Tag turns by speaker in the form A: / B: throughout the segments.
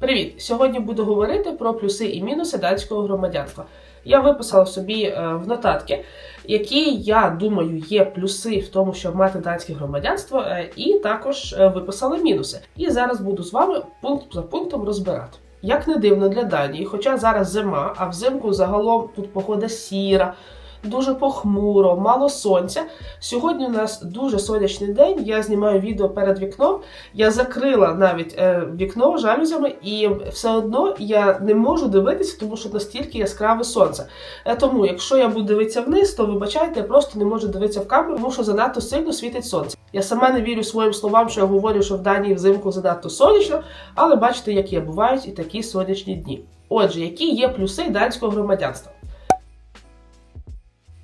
A: Привіт! Сьогодні буду говорити про плюси і мінуси датського громадянства. Я виписала собі е, в нотатки, які я думаю є плюси в тому, щоб мати датське громадянство, е, і також е, виписала мінуси. І зараз буду з вами пункт за пунктом розбирати. Як не дивно для Данії, хоча зараз зима, а взимку загалом тут погода сіра, дуже похмуро, мало сонця. Сьогодні у нас дуже сонячний день. Я знімаю відео перед вікном. Я закрила навіть е, вікно жалюзями, і все одно я не можу дивитися, тому що настільки яскраве сонце. Е, тому, якщо я буду дивитися вниз, то вибачайте, я просто не можу дивитися в камеру, тому що занадто сильно світить сонце. Я сама не вірю своїм словам, що я говорю, що в Данії взимку занадто сонячно, але бачите, як є, бувають і такі сонячні дні. Отже, які є плюси данського громадянства?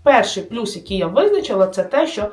A: Перший плюс, який я визначила, це те, що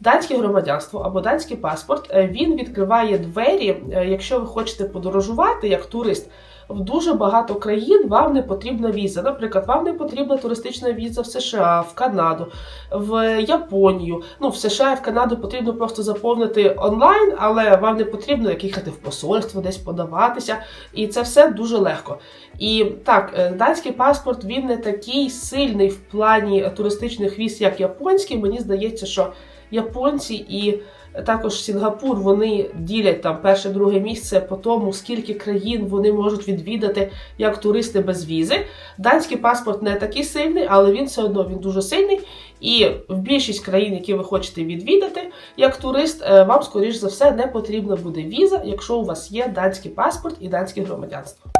A: данське громадянство або данський паспорт е, він відкриває двері, е, якщо ви хочете подорожувати як турист. В дуже багато країн вам не потрібна віза. Наприклад, вам не потрібна туристична віза в США, в Канаду, в Японію. Ну, в США і в Канаду потрібно просто заповнити онлайн, але вам не потрібно як їхати в посольство, десь подаватися. І це все дуже легко. І так, е, данський паспорт він не такий сильний в плані туристичних віз, як японський. Мені здається, що японці і також Сінгапур вони ділять там перше, друге місце по тому, скільки країн вони можуть відвідати як туристи без візи. Данський паспорт не такий сильний, але він все одно він дуже сильний. І в більшість країн, які ви хочете відвідати як турист, е, вам, скоріш за все, не потрібна буде віза, якщо у вас є данський паспорт і данське громадянство.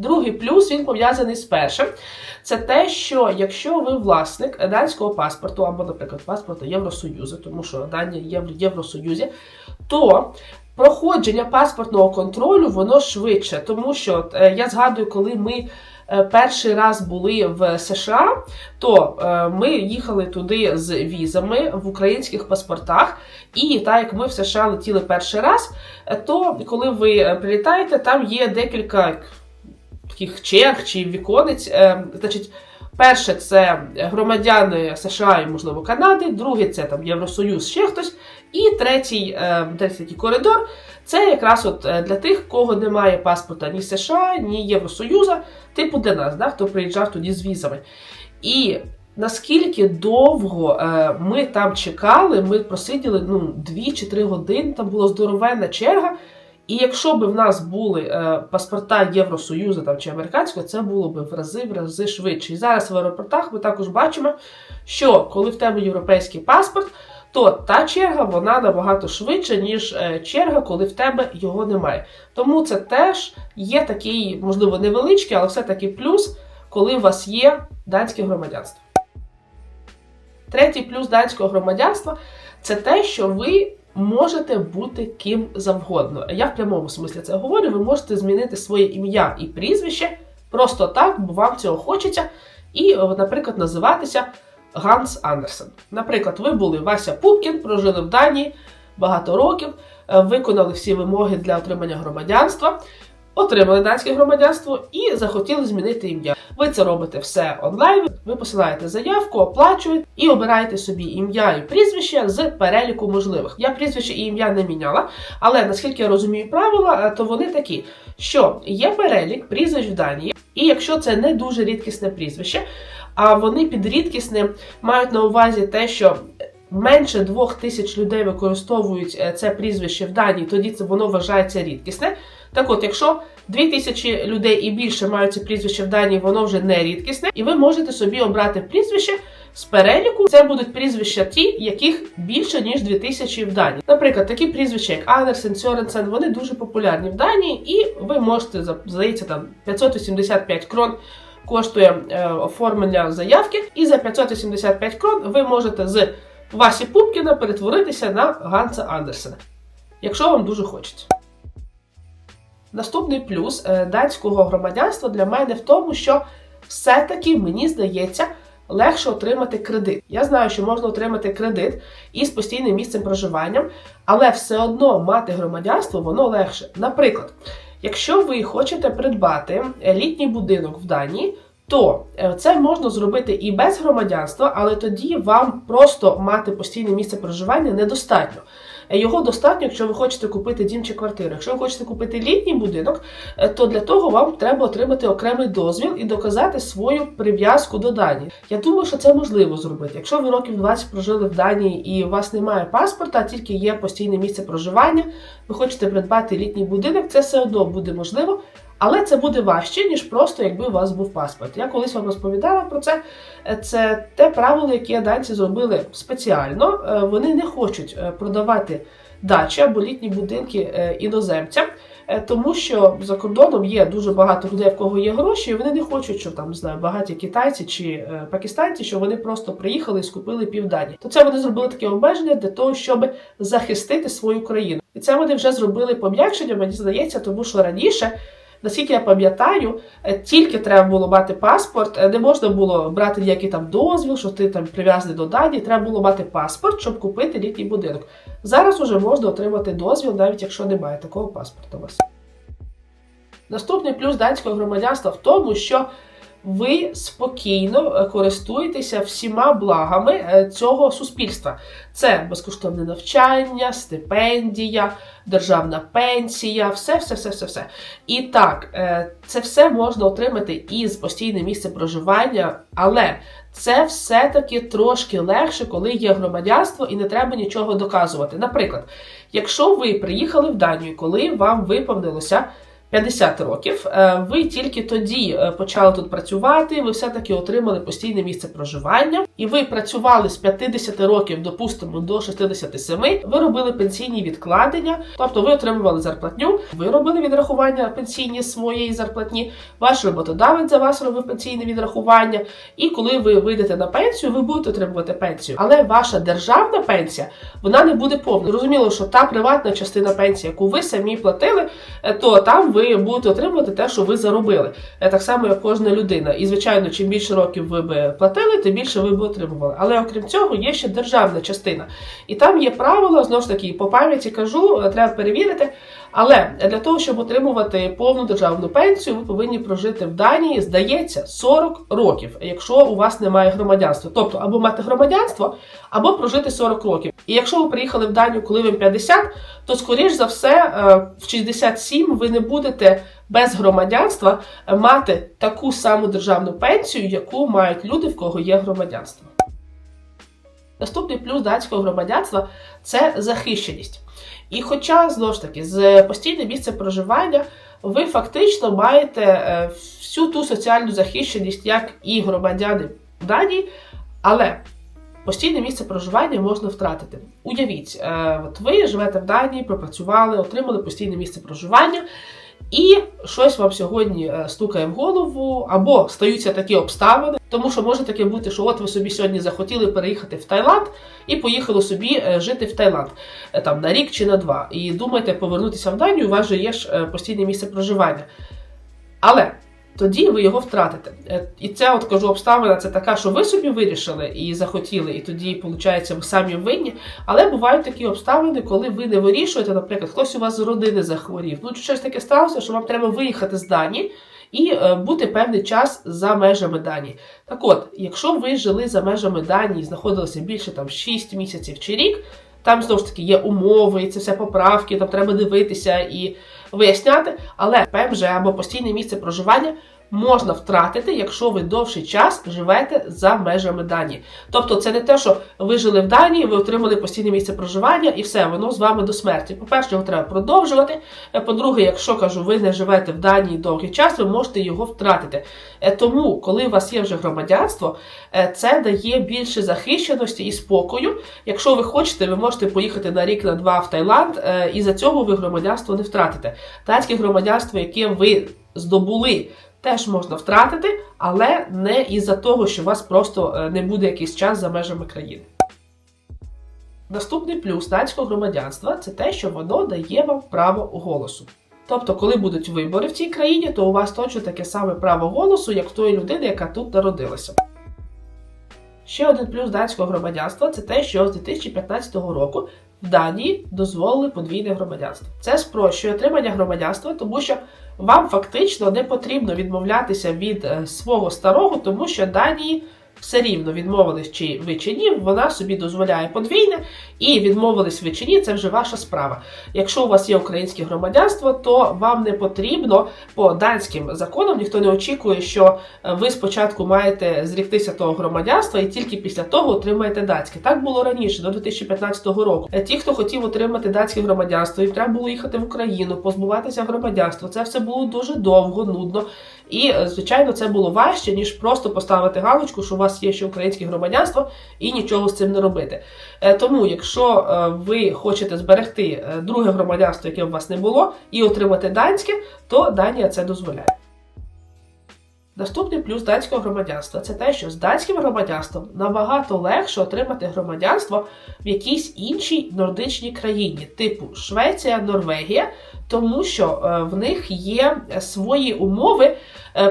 A: Другий плюс він пов'язаний з першим. Це те, що якщо ви власник данського паспорту, або, наприклад, паспорту Євросоюзу, тому що Данія є в Євросоюзі, то проходження паспортного контролю воно швидше. Тому що е, я згадую, коли ми е, перший раз були в США, то е, ми їхали туди з візами в українських паспортах. І так як ми в США летіли перший раз, то коли ви прилітаєте, там є декілька таких черг чи віконець. Е, значить, перше це громадяни США і, можливо, Канади, друге це там Євросоюз, ще хтось. І третій, е, третій коридор це якраз от е, для тих, кого немає паспорта ні США, ні Євросоюзу, типу для нас, да, хто приїжджав тоді з візами. І наскільки довго ми там чекали, ми просиділи ну, 2 чи 3 години, там була здоровенна черга. І якщо б в нас були е, паспорта Євросоюзу там, чи американського, це було б в рази в рази швидше. І зараз в аеропортах ми також бачимо, що коли в тебе європейський паспорт, то та черга вона набагато швидша, ніж е, черга, коли в тебе його немає. Тому це теж є такий, можливо, невеличкий, але все-таки плюс, коли у вас є данське громадянство. Третій плюс данського громадянства це те, що ви можете бути ким завгодно. Я в прямому смислі це говорю, ви можете змінити своє ім'я і прізвище просто так, бо вам цього хочеться, і, наприклад, називатися Ганс Андерсен. Наприклад, ви були Вася Пупкін, прожили в Данії багато років, е, виконали всі вимоги для отримання громадянства отримали данське громадянство і захотіли змінити ім'я. Ви це робите все онлайн. Ви посилаєте заявку, оплачуєте і обираєте собі ім'я і прізвище з переліку можливих. Я прізвище і ім'я не міняла, але наскільки я розумію правила, е, то вони такі, що є перелік прізвищ в Данії, і якщо це не дуже рідкісне прізвище, а вони під рідкісним мають на увазі те, що менше двох тисяч людей використовують е, це прізвище в Данії, тоді це воно вважається рідкісне. Так от, якщо 2000 людей і більше мають це прізвище в Данії, воно вже не рідкісне, і ви можете собі обрати прізвище з переліку. Це будуть прізвища ті, яких більше ніж 2000 в Данії. Наприклад, такі прізвища, як Анерсен, Сьоренсен, вони дуже популярні в Данії, і ви можете здається, там 585 крон. Коштує е, оформлення заявки, і за 585 крон ви можете з Васі Пупкіна перетворитися на Ганса Андерсена, якщо вам дуже хочеться. Наступний плюс е, датського громадянства для мене в тому, що все-таки мені здається легше отримати кредит. Я знаю, що можна отримати кредит із постійним місцем проживання, але все одно мати громадянство воно легше. Наприклад, якщо ви хочете придбати літній будинок в Данії. То е, це можна зробити і без громадянства, але тоді вам просто мати постійне місце проживання недостатньо. Е, Його достатньо, якщо ви хочете купити дім чи квартиру. Якщо ви хочете купити літній будинок, е, то для того вам треба отримати окремий дозвіл і доказати свою прив'язку до Данії. Я думаю, що це можливо зробити. Якщо ви років 20 прожили в Данії і у вас немає паспорта, а тільки є постійне місце проживання, ви хочете придбати літній будинок, це все одно буде можливо. Але це буде важче, ніж просто якби у вас був паспорт. Я колись вам розповідала про це. Е, Це те правило, яке данці зробили спеціально. Е, Вони не хочуть е, продавати дачі або літні будинки іноземцям, тому що за кордоном є дуже багато людей, в кого є гроші, і вони не хочуть, щоб там знаю, багаті китайці чи пакистанці, що вони просто приїхали і скупили півдані. То це вони зробили таке обмеження для того, щоб захистити свою країну. І це вони вже зробили пом'якшення, мені здається, тому що раніше. Наскільки я пам'ятаю, е, тільки треба було мати паспорт, е, не можна було брати ніякий там дозвіл, що ти там прив'язаний до дані. треба було мати паспорт, щоб купити літній будинок. Зараз уже можна отримати дозвіл, навіть якщо немає такого паспорта у вас. Наступний плюс данського громадянства в тому, що ви спокійно е, користуєтеся всіма благами е, цього суспільства. Це безкоштовне навчання, стипендія, державна пенсія, все, все, все, все, все. І так, е, це все можна отримати із постійне місце проживання, але це все-таки трошки легше, коли є громадянство і не треба нічого доказувати. Наприклад, якщо ви приїхали в Данію, коли вам виповнилося 50 років, е, ви тільки тоді е, почали тут працювати, ви все-таки отримали постійне місце проживання, і ви працювали з 50 років, допустимо, до 67, ви робили пенсійні відкладення, тобто ви отримували зарплатню, ви робили відрахування пенсійні своєї зарплатні, ваш роботодавець за вас робив пенсійне відрахування, і коли ви вийдете на пенсію, ви будете отримувати пенсію. Але ваша державна пенсія вона не буде повна. Зрозуміло, що та приватна частина пенсії, яку ви самі платили, е, то там ви будете отримувати те, що ви заробили. Е, Так само, як кожна людина. І, звичайно, чим більше років ви би платили, тим більше ви б отримували. Але окрім цього, є ще державна частина. І там є правила, знову ж таки, по пам'яті кажу, е, треба перевірити. Але для того, щоб отримувати повну державну пенсію, ви повинні прожити в Данії, здається, 40 років, якщо у вас немає громадянства. Тобто або мати громадянство, або прожити 40 років. І якщо ви приїхали в Данію, коли вам 50, то скоріш за все е, в 67 ви не будете без громадянства е, мати таку саму державну пенсію, яку мають люди, в кого є громадянство. Наступний плюс датського громадянства це захищеність. І хоча, знову ж таки, з постійне місце проживання ви фактично маєте е, всю ту соціальну захищеність, як і громадяни Данії, але постійне місце проживання можна втратити. Уявіть, е, от ви живете в Данії, пропрацювали, отримали постійне місце проживання. І щось вам сьогодні е, стукає в голову, або стаються такі обставини, тому що може таке бути, що от ви собі сьогодні захотіли переїхати в Таїланд і поїхали собі е, жити в Таїланд е, там на рік чи на два. І думаєте повернутися в Данію, у вас же є ж постійне місце проживання. Але тоді ви його втратите. Е, І це, от кажу, обставина це така, що ви собі вирішили і захотіли, і тоді, виходить, ви самі винні. Але бувають такі обставини, коли ви не вирішуєте, наприклад, хтось у вас з родини захворів. Ну, щось таке сталося, що вам треба виїхати з Данії і е, бути певний час за межами Данії. Так от, якщо ви жили за межами Данії, знаходилися більше там 6 місяців чи рік, там знову ж таки є умови, і це все поправки, там треба дивитися і виясняти. Але ПМЖ або постійне місце проживання можна втратити, якщо ви довший час живете за межами Данії. Тобто, це не те, що ви жили в Данії, ви отримали постійне місце проживання і все, воно з вами до смерті. По-перше, його треба продовжувати. Е, По-друге, якщо кажу, ви не живете в Данії довгий час, ви можете його втратити. Е, Тому, коли у вас є вже громадянство, е, це дає більше захищеності і спокою. Якщо ви хочете, ви можете поїхати на рік на два в Таїланд, і за цього ви громадянство не втратите. Датське громадянство, яке ви здобули, теж можна втратити, але не із-за того, що у вас просто е, не буде якийсь час за межами країни. Наступний плюс датського громадянства це те, що воно дає вам право голосу. Тобто, коли будуть вибори в цій країні, то у вас точно таке саме право голосу, як в тої людини, яка тут народилася. Ще один плюс датського громадянства це те, що з 2015 року в Данії дозволили подвійне громадянство. Це спрощує отримання громадянства, тому що вам фактично не потрібно відмовлятися від е, свого старого, тому що Данії все рівно відмовились чи ви чи ні, вона собі дозволяє подвійне, і відмовились ви чи ні, це вже ваша справа. Якщо у вас є українське громадянство, то вам не потрібно по данським законам, ніхто не очікує, що е, ви спочатку маєте зріктися того громадянства і тільки після того отримаєте датське. Так було раніше, до 2015 року. Е, Ті, хто хотів отримати датське громадянство, їм треба було їхати в Україну, позбуватися громадянства. Це все було дуже довго, нудно. І, е, звичайно, це було важче, ніж просто поставити галочку, що у вас є ще українське громадянство, і нічого з цим не робити. Е, Тому, якщо е, ви хочете зберегти друге громадянство, яке у вас не було, і отримати данське, то Данія це дозволяє. Наступний плюс данського громадянства це те, що з данським громадянством набагато легше отримати громадянство в якійсь іншій нордичній країні, типу Швеція, Норвегія, тому що е, в них є свої умови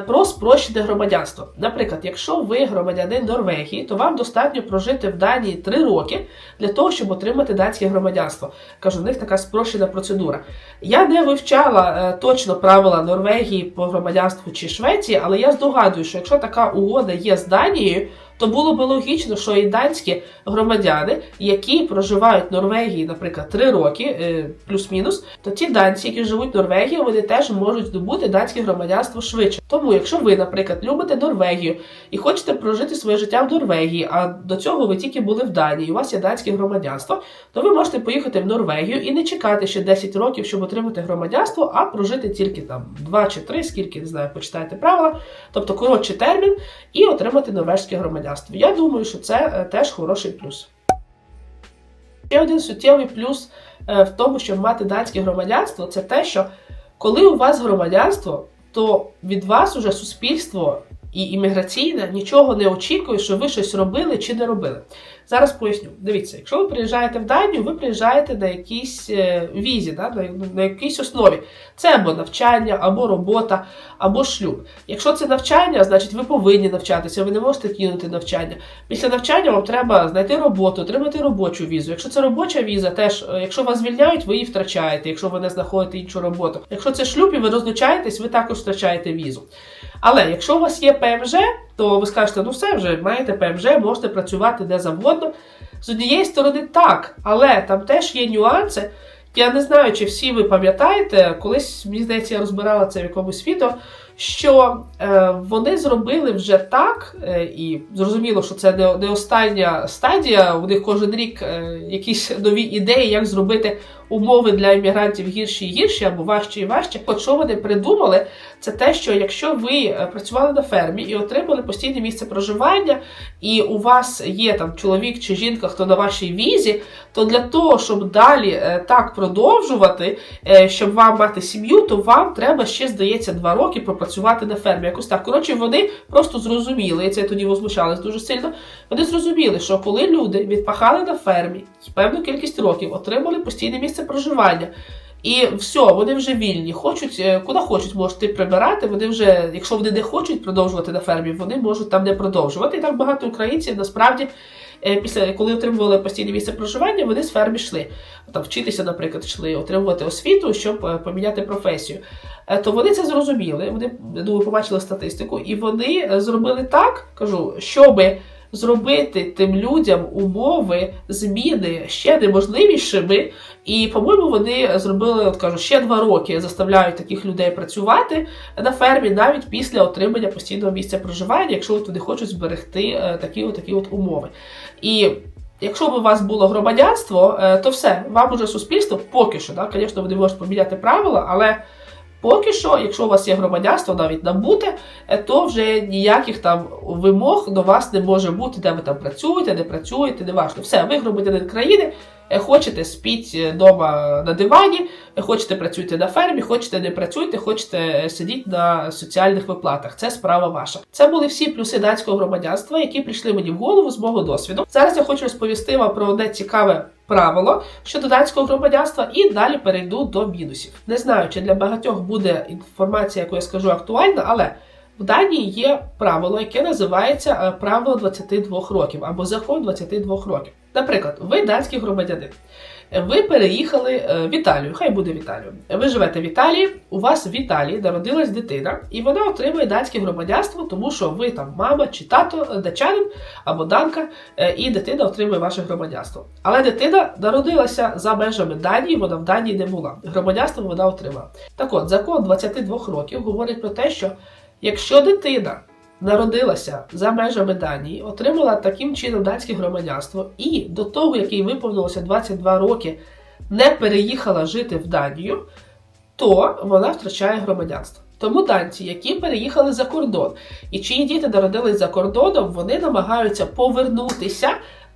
A: про спрощене громадянство. Наприклад, якщо ви громадянин Норвегії, то вам достатньо прожити в Данії 3 роки для того, щоб отримати датське громадянство. Кажу, в них така спрощена процедура. Я не вивчала е, точно правила Норвегії по громадянству чи Швеції, але я здогадую, що якщо така угода є з Данією, то було би логічно, що і данські громадяни, які проживають в Норвегії, наприклад, 3 роки, е, плюс-мінус, то ті данці, які живуть в Норвегії, вони теж можуть здобути данське громадянство швидше. Тому, якщо ви, наприклад, любите Норвегію і хочете прожити своє життя в Норвегії, а до цього ви тільки були в Данії, у вас є данське громадянство, то ви можете поїхати в Норвегію і не чекати ще 10 років, щоб отримати громадянство, а прожити тільки там 2 чи 3, скільки не знаю, почитайте правила, тобто коротший термін, і отримати норвежське громадянство. Я думаю, що це е, теж хороший плюс. Ще один суттєвий плюс е, в тому, щоб мати датське громадянство, це те, що коли у вас громадянство, то від вас уже суспільство і імміграційне нічого не очікує, що ви щось робили чи не робили. Зараз поясню. Дивіться, якщо ви приїжджаєте в Данію, ви приїжджаєте на якійсь е, візі, да, на, на якійсь основі. Це або навчання, або робота, або шлюб. Якщо це навчання, значить ви повинні навчатися, ви не можете кинути навчання. Після навчання вам треба знайти роботу, отримати робочу візу. Якщо це робоча віза, теж е, якщо вас звільняють, ви її втрачаєте, якщо ви не знаходите іншу роботу. Якщо це шлюб і ви розлучаєтесь, ви також втрачаєте візу. Але якщо у вас є ПМЖ, то ви скажете, ну все вже маєте ПМЖ, можете працювати де завгодно. З однієї сторони, так, але там теж є нюанси. Я не знаю, чи всі ви пам'ятаєте, колись, мені здається, я розбирала це в якомусь відео, що е, вони зробили вже так, е, і зрозуміло, що це не, остання стадія. У них кожен рік е, якісь нові ідеї, як зробити умови для іммігрантів гірші і гірші або важчі і важчі. От що вони придумали, це те, що якщо ви працювали на фермі і отримали постійне місце проживання, і у вас є там чоловік чи жінка, хто на вашій візі, то для того, щоб далі так продовжувати, щоб вам мати сім'ю, то вам треба ще, здається, два роки пропрацювати на фермі. Якось так. Коротше, вони просто зрозуміли, і це тоді возмущалось дуже сильно. Вони зрозуміли, що коли люди відпахали на фермі певну кількість років, отримали постійне місце проживання. І все, вони вже вільні, хочуть, е, куди хочуть, можуть прибирати. Вони вже, якщо вони не хочуть продовжувати на фермі, вони можуть там не продовжувати. І так багато українців насправді. Е, Після коли отримували постійне місце проживання, вони з фермі йшли. Там вчитися, наприклад, йшли отримувати освіту, щоб е, поміняти професію. Е, То вони це зрозуміли. Вони думаю, побачили статистику, і вони зробили так, кажу, щоби зробити тим людям умови зміни ще неможливішими. І, по-моєму, вони зробили, от кажу, ще два роки заставляють таких людей працювати на фермі навіть після отримання постійного місця проживання, якщо от вони хочуть зберегти е, такі от, такі от умови. І Якщо б у вас було громадянство, е, то все, вам уже суспільство поки що, да, звісно, вони можуть поміняти правила, але поки що, якщо у вас є громадянство, навіть набуте, е, то вже ніяких там вимог до вас не може бути, де ви там працюєте, не працюєте, не важливо. Все, ви громадянин країни, е, хочете спіть вдома на дивані, е, хочете працюйте на фермі, хочете не працюйте, хочете е, сидіть на соціальних виплатах. Це справа ваша. Це були всі плюси датського громадянства, які прийшли мені в голову з мого досвіду. Зараз я хочу розповісти вам про одне цікаве. Правило щодо датського громадянства, і далі перейду до мінусів. Не знаю, чи для багатьох буде інформація, яку я скажу актуальна, але в Данії є правило, яке називається е, правило 22 років або закон 22 років. Наприклад, ви датський громадянин. Ви переїхали е, в Італію. Хай буде в Італію. Ви живете в Італії, у вас в Італії народилась дитина, і вона отримує данське громадянство, тому що ви там мама чи тато, е, датчанин або данка, е, і дитина отримує ваше громадянство. Але дитина народилася за межами Данії, вона в Данії не була. Громадянство вона отримала. Так от, закон 22 років говорить про те, що якщо дитина народилася за межами Данії, отримала таким чином данське громадянство, і до того, як їй виповнилося 22 роки, не переїхала жити в Данію, то вона втрачає громадянство. Тому данці, які переїхали за кордон, і чиї діти народились за кордоном, вони намагаються повернутися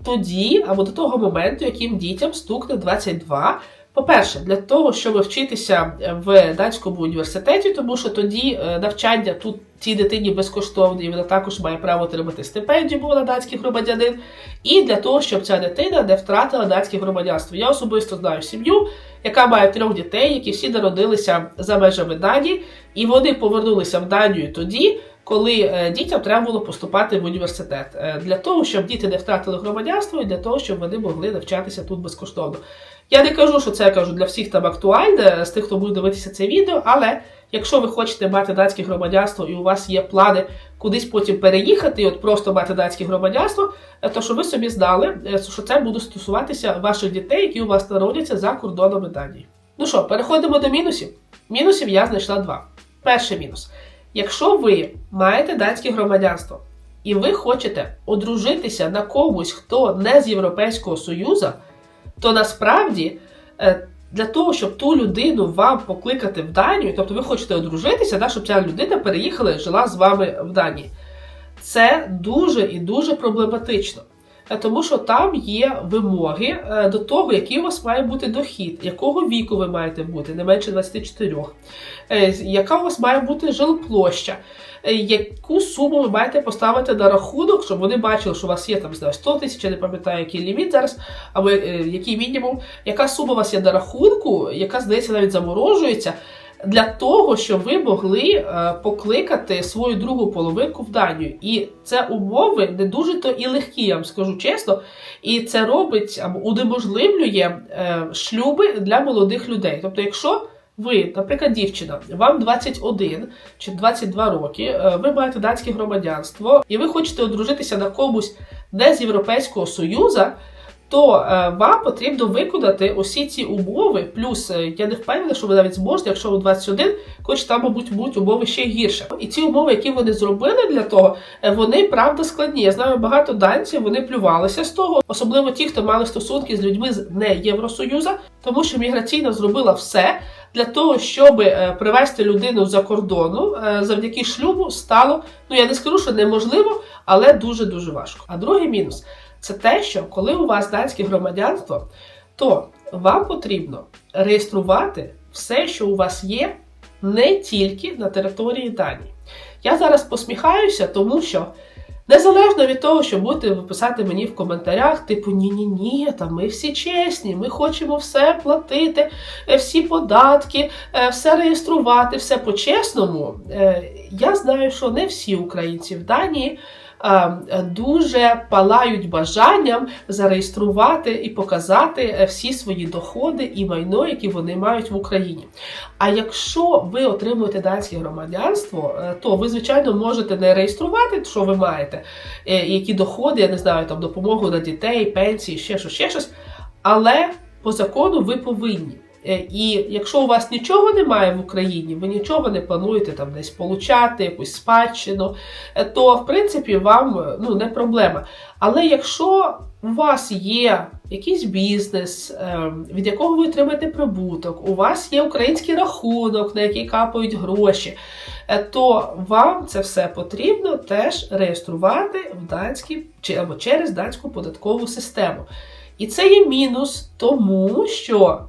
A: тоді або до того моменту, яким дітям стукне 22. По-перше, для того, щоб вчитися в данському університеті, тому що тоді е, навчання тут цій дитині безкоштовне, і вона також має право отримати стипендію, бо вона датський громадянин. І для того, щоб ця дитина не втратила датське громадянство. Я особисто знаю сім'ю, яка має трьох дітей, які всі народилися за межами Данії, і вони повернулися в Данію тоді. Коли е, дітям треба було поступати в університет Е, для того, щоб діти не втратили громадянство, і для того, щоб вони могли навчатися тут безкоштовно. Я не кажу, що це кажу для всіх там актуальне, з тих, хто буде дивитися це відео, але якщо ви хочете мати датське громадянство і у вас є плани кудись потім переїхати, і от просто мати датське громадянство, е, то щоб ви собі знали, що це буде стосуватися ваших дітей, які у вас народяться за кордонами Данії. Ну що, переходимо до мінусів. Мінусів я знайшла два. Перший мінус. Якщо ви маєте датське громадянство і ви хочете одружитися на комусь, хто не з Європейського Союзу, то насправді е, для того, щоб ту людину вам покликати в Данію, тобто ви хочете одружитися, да, щоб ця людина переїхала і жила з вами в Данії. Це дуже і дуже проблематично. Е, Тому що там є вимоги е, до того, який у вас має бути дохід, якого віку ви маєте бути, не менше 24, е, яка у вас має бути жилплоща, яку суму ви маєте поставити на рахунок, щоб вони бачили, що у вас є там не знаю, 100 тисяч, я не пам'ятаю, який ліміт зараз, або який мінімум, яка сума у вас є на рахунку, яка здається навіть заморожується. Для того, щоб ви могли е, покликати свою другу половинку в Данію. І це умови не дуже то і легкі, я вам скажу чесно. І це робить або унеможливлює е, шлюби для молодих людей. Тобто, якщо ви, наприклад, дівчина, вам 21 чи 22 роки, е, ви маєте датське громадянство, і ви хочете одружитися на комусь не з Європейського Союзу, то е, вам потрібно виконати усі ці умови. Плюс е, я не впевнена, що ви навіть зможете, якщо ви 21, хоч там, мабуть, будуть умови ще гірше. І ці умови, які вони зробили для того, е, вони правда складні. Я знаю багато данців, вони плювалися з того, особливо ті, хто мали стосунки з людьми з не Євросоюзу, тому що міграційна зробила все. Для того щоб привезти людину за кордону завдяки шлюбу стало, ну я не скажу, що неможливо, але дуже дуже важко. А другий мінус це те, що коли у вас данське громадянство, то вам потрібно реєструвати все, що у вас є, не тільки на території Данії. Я зараз посміхаюся, тому що незалежно від того, що будете писати мені в коментарях, типу ні-ні ні, там ми всі чесні, ми хочемо все платити, е, всі податки, е, все реєструвати, все по-чесному. Е, Я знаю, що не всі українці в Данії дуже палають бажанням зареєструвати і показати е, всі свої доходи і майно, які вони мають в Україні. А якщо ви отримуєте данське громадянство, е, то ви, звичайно, можете не реєструвати, що ви маєте, е, які доходи, я не знаю, там допомогу на дітей, пенсії, ще щось, ще щось. Але по закону ви повинні. Е, І якщо у вас нічого немає в Україні, ви нічого не плануєте там десь получати, якусь спадщину, е, то в принципі вам е, ну, не проблема. Але якщо у вас є якийсь бізнес, е, від якого ви отримаєте прибуток, у вас є український рахунок, на який капають гроші, то вам це все потрібно теж реєструвати в данській або через данську податкову систему. І це є мінус, тому що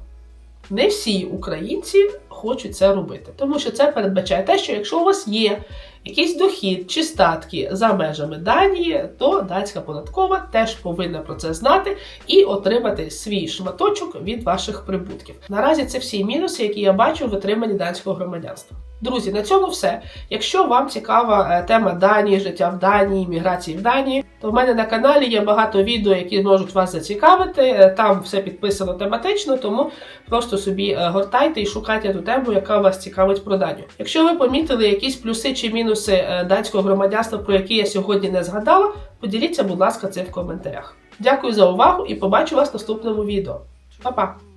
A: не всі українці хочуть це робити, тому що це передбачає те, що якщо у вас є якийсь дохід чи статки за межами Данії, то датська податкова теж повинна про це знати і отримати свій шматочок від ваших прибутків. Наразі це всі мінуси, які я бачу в отриманні данського громадянства. Друзі, на цьому все. Якщо вам цікава е, тема Данії, життя в Данії, міграції в Данії, то в мене на каналі є багато відео, які можуть вас зацікавити. Е, Там все підписано тематично, тому просто собі е, гортайте і шукайте ту тему, яка вас цікавить про Данію. Якщо ви помітили якісь плюси чи мінуси данського громадянства, про які я сьогодні не згадала, поділіться, будь ласка, цим в коментарях. Дякую за увагу і побачу вас в наступному відео. Па-па!